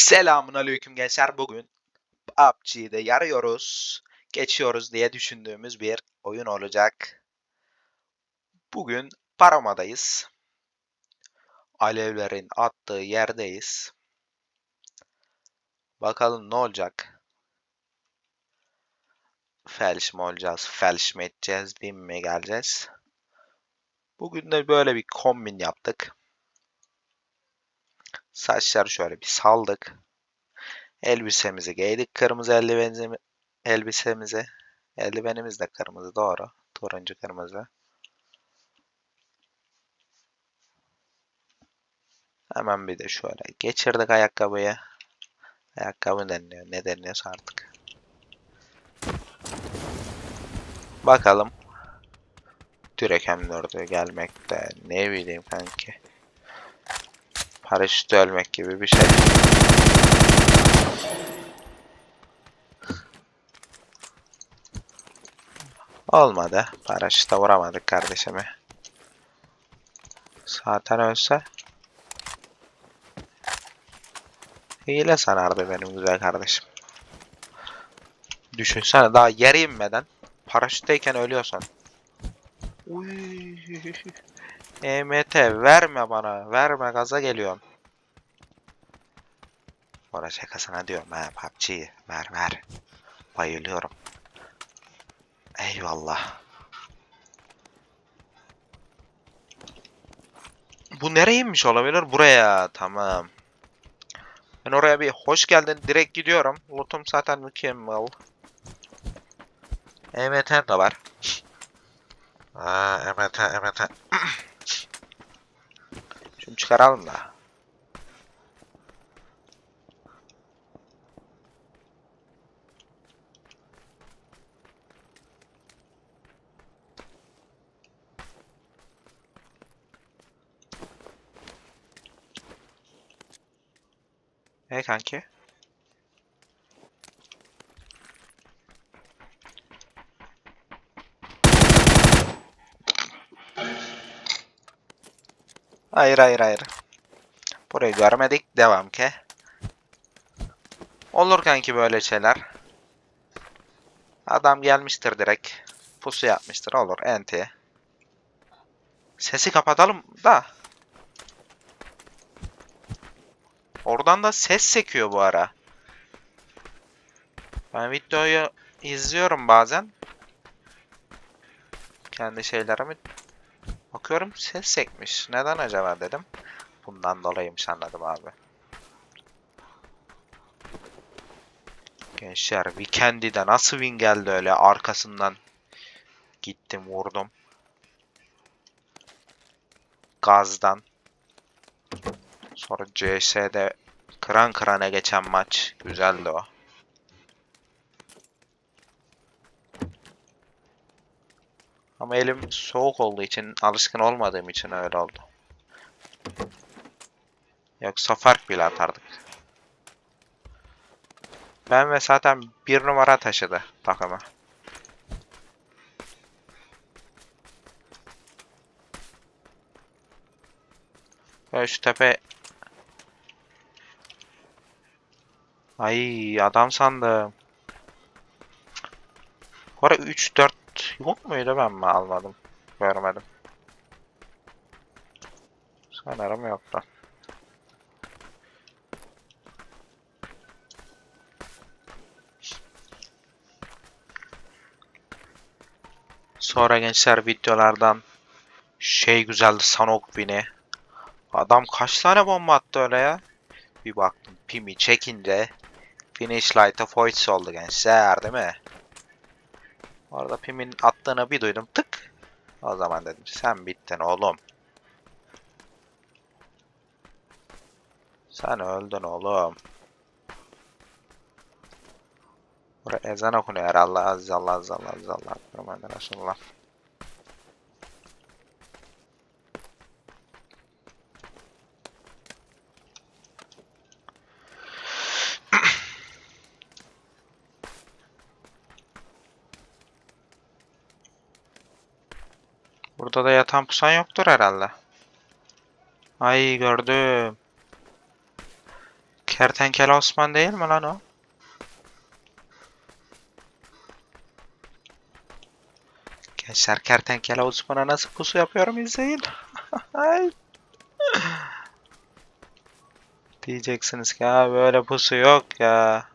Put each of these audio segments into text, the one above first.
Selamun aleyküm gençler. Bugün PUBG'de yarıyoruz, geçiyoruz diye düşündüğümüz bir oyun olacak. Bugün Parama'dayız. Alevlerin attığı yerdeyiz. Bakalım ne olacak? Felç mi olacağız? Felç mi edeceğiz? Bin mi geleceğiz? Bugün de böyle bir kombin yaptık. Saçları şöyle bir saldık. Elbisemizi giydik. Kırmızı eldivenimizi, elbisemizi. Eldivenimiz de kırmızı doğru. Turuncu kırmızı. Hemen bir de şöyle geçirdik ayakkabıyı. Ayakkabı deniliyor. Ne deniliyorsa artık. Bakalım. Direkt M4'e gelmekte. Ne bileyim kanki. Paraşütü ölmek gibi bir şey. Olmadı. Paraşüte vuramadık kardeşimi. Zaten ölse hile sanardı benim güzel kardeşim. Düşünsene daha yere inmeden paraşütteyken ölüyorsan. Uy. EMT verme bana. Verme gaza geliyorsun. Bana şakasına diyorum ha PUBG'yi. Ver ver. Bayılıyorum. Eyvallah. Bu nereye inmiş olabilir? Buraya. Tamam. Ben oraya bir hoş geldin direkt gidiyorum. Lootum zaten mükemmel. EMT de var. Aa, EMT, EMT. Şunu çıkaralım da. Kanki? Hayır hayır hayır. Burayı görmedik. Devam ki. Olur kanki böyle şeyler. Adam gelmiştir direkt. Pusu yapmıştır. Olur. Enti. Sesi kapatalım da. Oradan da ses sekiyor bu ara. Ben videoyu izliyorum bazen. Kendi şeylerimi bakıyorum ses sekmiş. Neden acaba dedim. Bundan dolayıymış anladım abi. Gençler Weekend'de nasıl win geldi öyle arkasından gittim vurdum. Gazdan. Sonra CS'de kıran kırana geçen maç. Güzeldi o. Ama elim soğuk olduğu için, alışkın olmadığım için öyle oldu. Yoksa fark bile atardık. Ben ve zaten bir numara taşıdı takımı. Böyle şu tepe... Ay adam sandım. Bu ara 3-4 yok muydu ben mi almadım? Görmedim. Sanırım yoktu. Sonra gençler videolardan şey güzeldi Sanok Bini. Adam kaç tane bomba attı öyle ya? Bir baktım pimi çekince finish light'a foils oldu gençler değil mi? Orada pimin attığını bir duydum tık. O zaman dedim sen bittin oğlum. Sen öldün oğlum. Buraya ezan okunuyor herhalde. Aziz Allah, Aziz Allah, Aziz Allah. Rahman Resulullah. Burada da yatan pusan yoktur herhalde. Ay gördüm. Kertenkele Osman değil mi lan o? Gençler Kertenkele Osman'a nasıl pusu yapıyorum izleyin. Diyeceksiniz ki ya böyle pusu yok ya.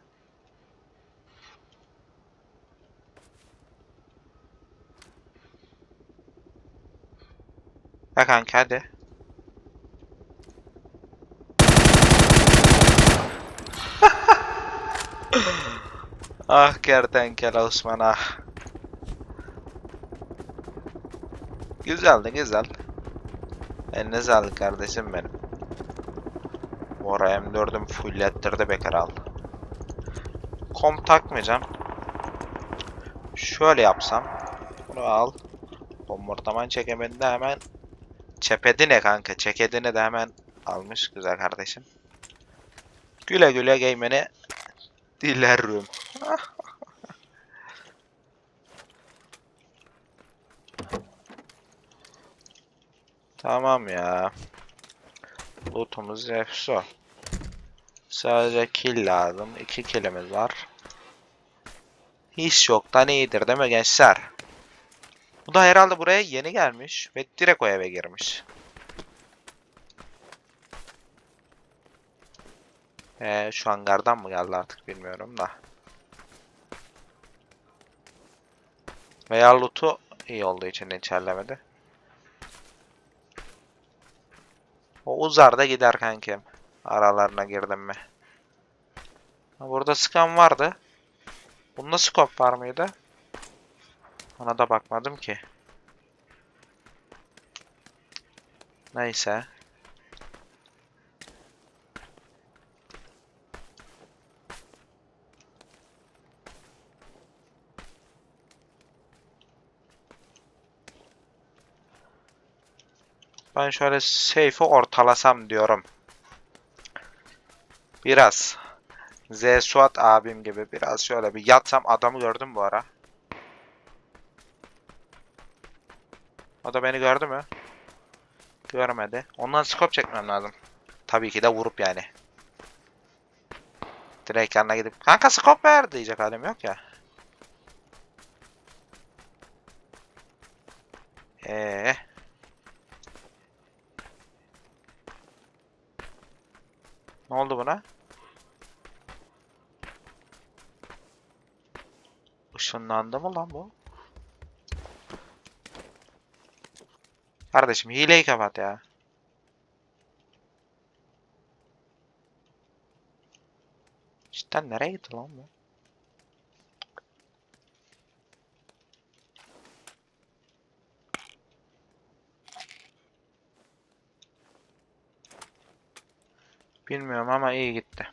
Ya kanka hadi. ah kertenkele Osman ah. Güzeldi güzel. Eline sağlık kardeşim benim. Bu ara M4'üm fullettirdi be kral. Kom takmayacağım. Şöyle yapsam. Bunu al. Bombardıman çekemedi de hemen Çepedine kanka. Çekedine de hemen almış güzel kardeşim. Güle güle game'ini dilerim. Tamam ya. Lootumuz efso. Sadece kill lazım. İki killimiz var. Hiç yoktan iyidir değil mi gençler? Bu da herhalde buraya yeni gelmiş ve direkt o eve girmiş. Ee, şu hangardan mı geldi artık bilmiyorum da. Veya loot'u iyi olduğu için içerlemedi. O uzar da gider kankim. Aralarına girdim mi? Burada scan vardı. Bunda scope var mıydı? Ona da bakmadım ki. Neyse. Ben şöyle safe'i ortalasam diyorum. Biraz. Z Suat abim gibi biraz şöyle bir yatsam adamı gördüm bu ara. O da beni gördü mü? Görmedi. Ondan scope çekmem lazım. Tabii ki de vurup yani. Direkt yanına gidip kanka scope ver diyecek halim yok ya. Eee. Ne oldu buna? Işınlandı mı lan bu? Kardeşim hileyi kapat ya. Cidden nereye gitti lan bu? Bilmiyorum ama iyi gitti.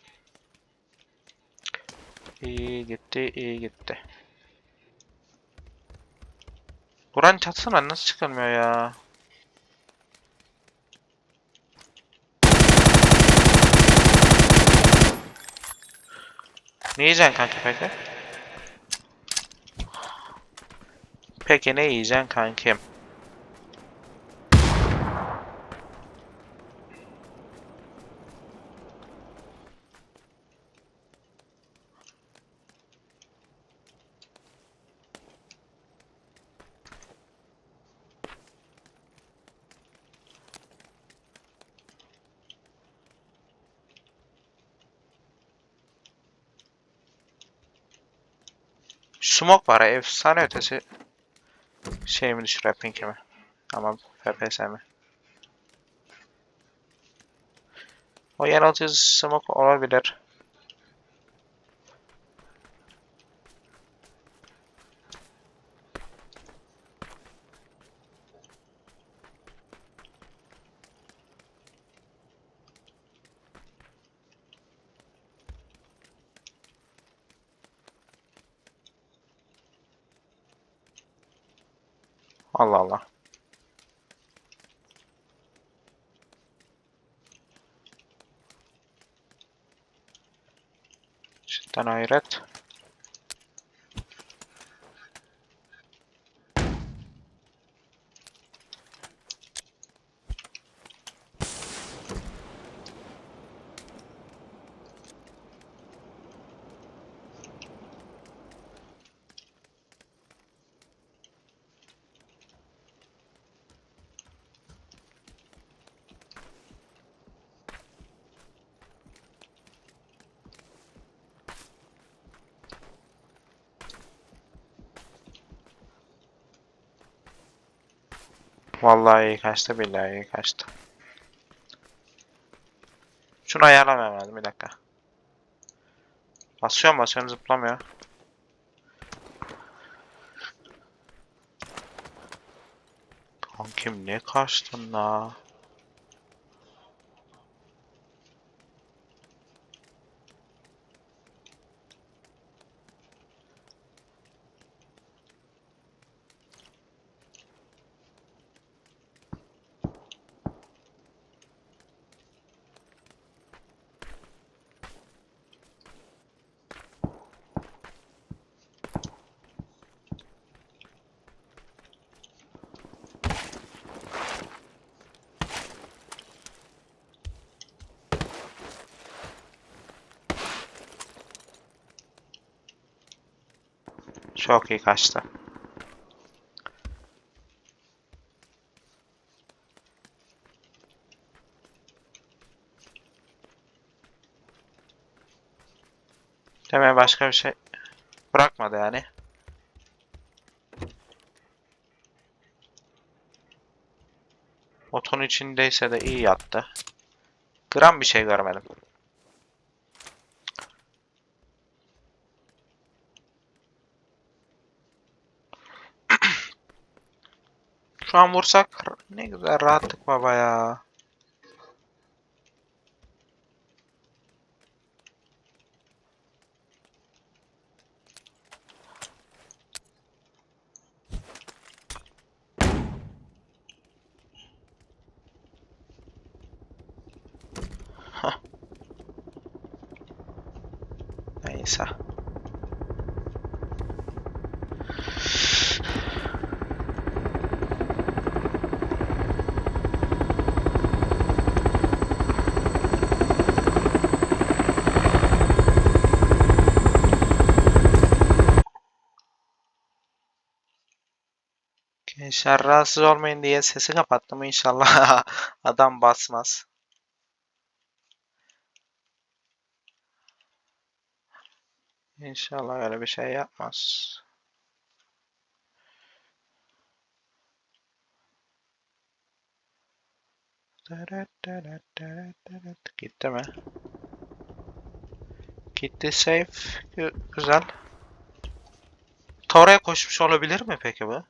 İyi gitti, iyi gitti. Buranın çatısına nasıl çıkılmıyor ya? Ne yiyeceksin kanki peki? Peki ne yiyeceksin kankim? Smoke var ya, efsane ötesi. Şeyimi düşürüyor pinkimi. Ama FPS mi? O yanıltıcı smoke olabilir. Cidden Vallahi iyi kaçtı billahi iyi kaçtı. Şunu ayarlamam lazım bir dakika. Basıyorum basıyorum zıplamıyor. Kankim ne kaçtın la? Çok iyi kaçtı. Demeye başka bir şey bırakmadı yani. Otun içindeyse de iyi yattı. Gram bir şey görmedim. Şu an vursak ne güzel rahatlık baba ya. Gençler rahatsız olmayın diye sesi kapattım. İnşallah adam basmaz. İnşallah öyle bir şey yapmaz. Gitti mi? Gitti safe. Gü- Güzel. Tora'ya koşmuş olabilir mi peki bu?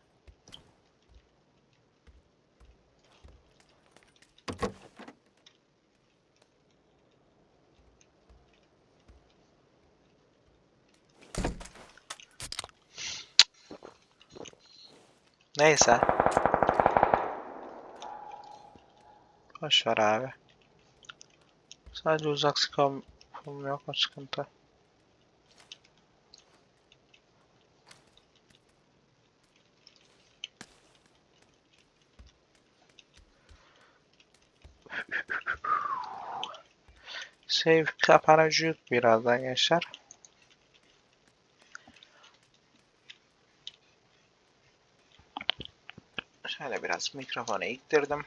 Neyse. Boş ver abi. Sadece uzak skam yok o sıkıntı. Save kapanacak birazdan gençler. Şöyle biraz mikrofonu iktirdim.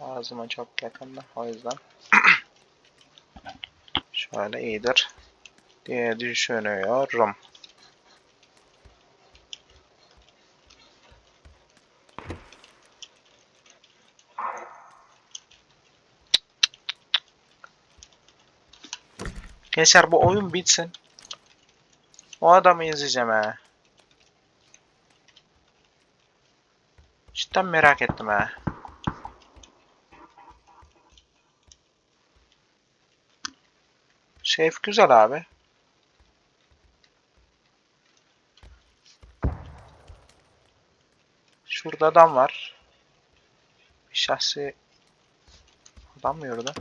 Ağzıma çok yakında o yüzden. Şöyle iyidir diye düşünüyorum. Gençler bu oyun bitsin. O adamı izleyeceğim he. Cidden merak ettim he. Şef güzel abi. Şurada adam var. Bir şahsi adam mı yürüdü?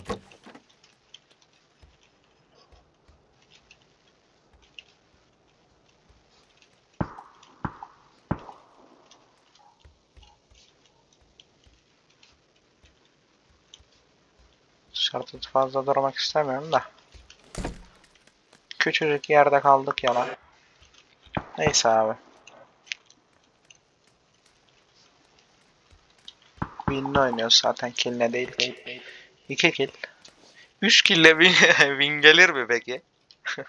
Dışarıda fazla durmak istemiyorum da. Küçücük yerde kaldık yana. Neyse abi. Win'le oynuyoruz zaten kill'le değil ki. 2 kill. 3 kill'le win, gelir mi peki?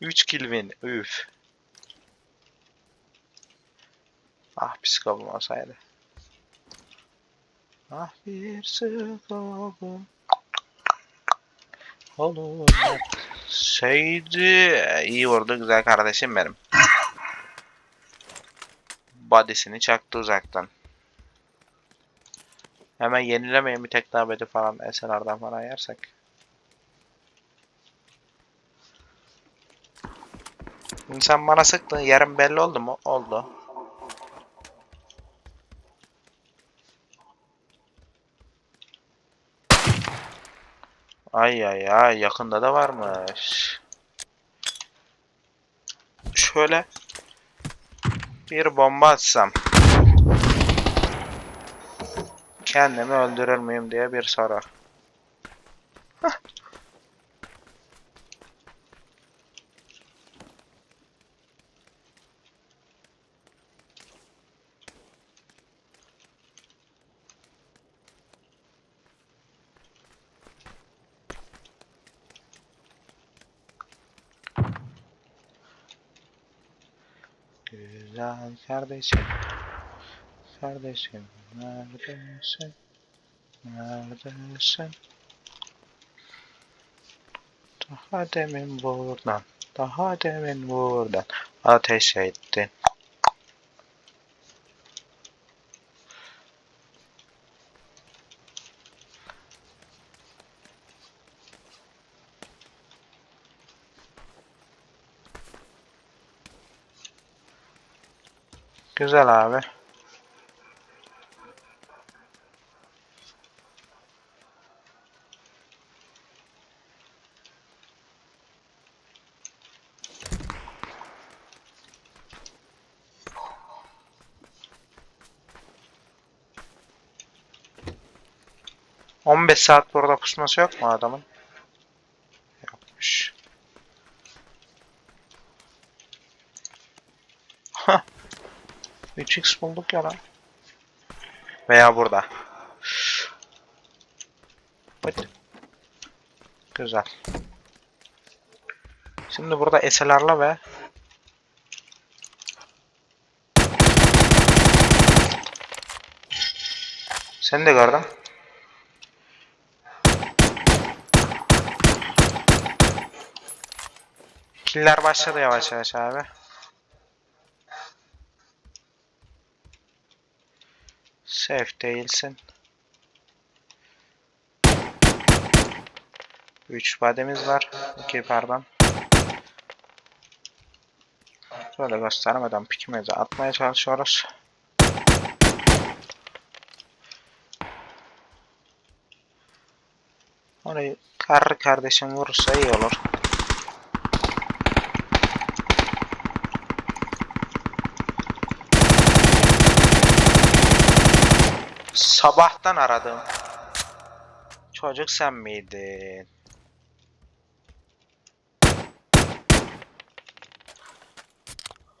3 kill win. Üf. Ah psikopum olsaydı. Ah bir psikopum. Olsaydı. İyi vurdu güzel kardeşim benim. Body'sini çaktı uzaktan. Hemen yenilemeyin bir tek daha bedi falan SLR'dan falan yersek. Şimdi sen bana sıktın yarın belli oldu mu? Oldu. Ay ay ay yakında da varmış. Şöyle bir bomba atsam kendimi öldürür müyüm diye bir soru. Hah. Güzel kardeşim. Kardeşim neredesin? Neredesin? Daha demin buradan, daha demin buradan ateş ettin. Güzel abi. On beş saat burada pusması yok mu adamın? 3x bulduk ya lan. Veya burada. Hadi. Güzel. Şimdi burada SLR'la ve Seni de gördüm. Killer başladı yavaş yavaş abi. Safe değilsin. 3 bademiz var. 2 pardon. Böyle göstermeden pikimizi atmaya çalışıyoruz. Orayı kar kardeşim vurursa iyi olur. Sabahtan aradım. Çocuk sen miydin?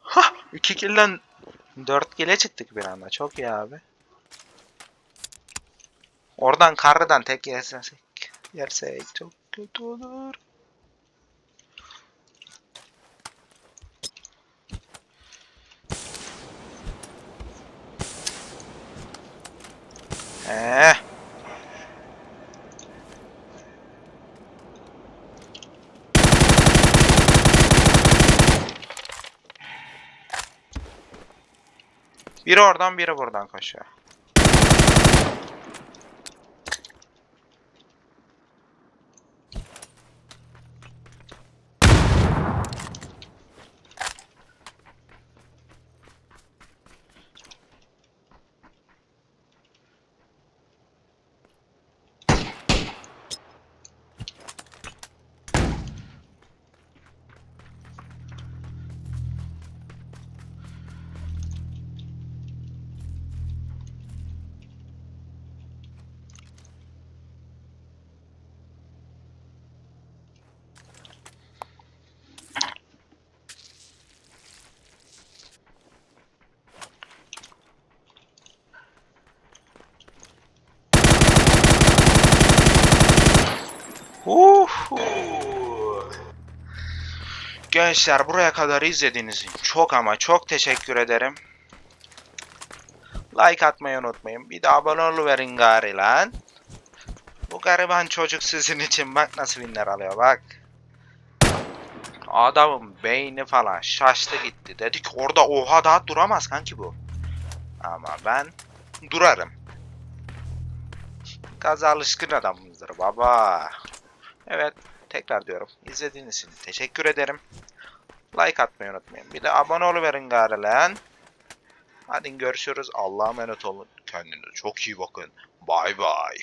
Hah! 2 kill'den 4 kill'e çıktık bir anda. Çok iyi abi. Oradan karrıdan tek yersek, yersek çok kötü olur. Eh. Biri oradan biri buradan koşuyor. Gençler buraya kadar izlediğiniz için çok ama çok teşekkür ederim. Like atmayı unutmayın. Bir de abone oluverin gari lan. Bu gariban çocuk sizin için bak nasıl binler alıyor bak. Adamın beyni falan şaştı gitti. Dedik orada oha daha duramaz kanki bu. Ama ben durarım. Gaza alışkın adamımızdır baba. Evet tekrar diyorum. İzlediğiniz için teşekkür ederim. Like atmayı unutmayın. Bir de abone oluverin gari lan. Hadi görüşürüz. Allah'a emanet olun. Kendinize çok iyi bakın. Bay bay.